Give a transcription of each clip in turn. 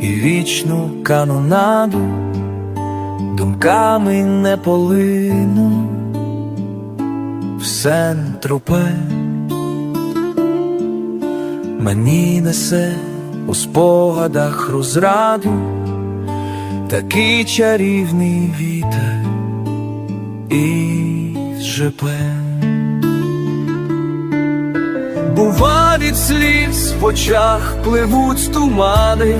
вічну канонаду, думками не полину, все тропе, мені несе у спогадах розраду, такий чарівний вітер із жепе. Бува від сліз в очах пливуть тумани,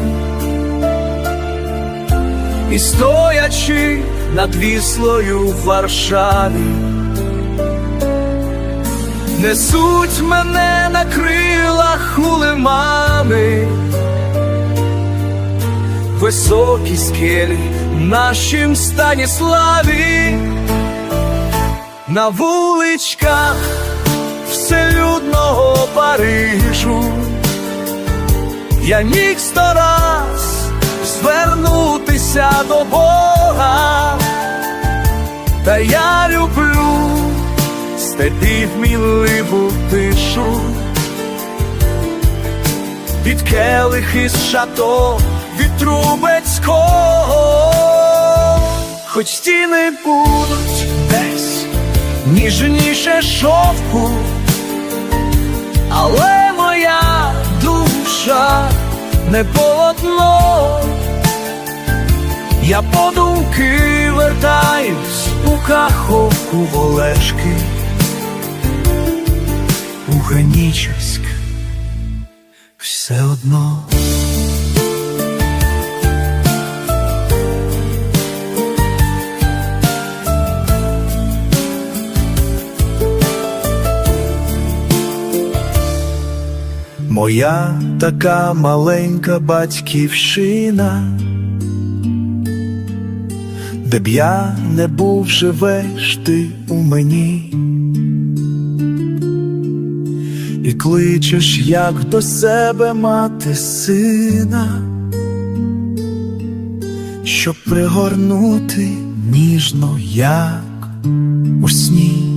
і стоячи над віслою в Варшаві, несуть мене на крилах улимами, високі скелі в нашім Станіславі, на вуличках вселюдного Парижу. Я міг сто раз звернутися до Бога, та я люблю степів мінливу тишу, від келих із шато від Трубецького, хоч стіни будуть десь ніжніше шовку, не полотно. Я подумки вертаюсь у каховку в Олешки, у Генічеськ все одно. Моя така маленька батьківщина, де б я не був, живеш ти у мені, і кличеш, як до себе мати сина, щоб пригорнути ніжно, як у сні.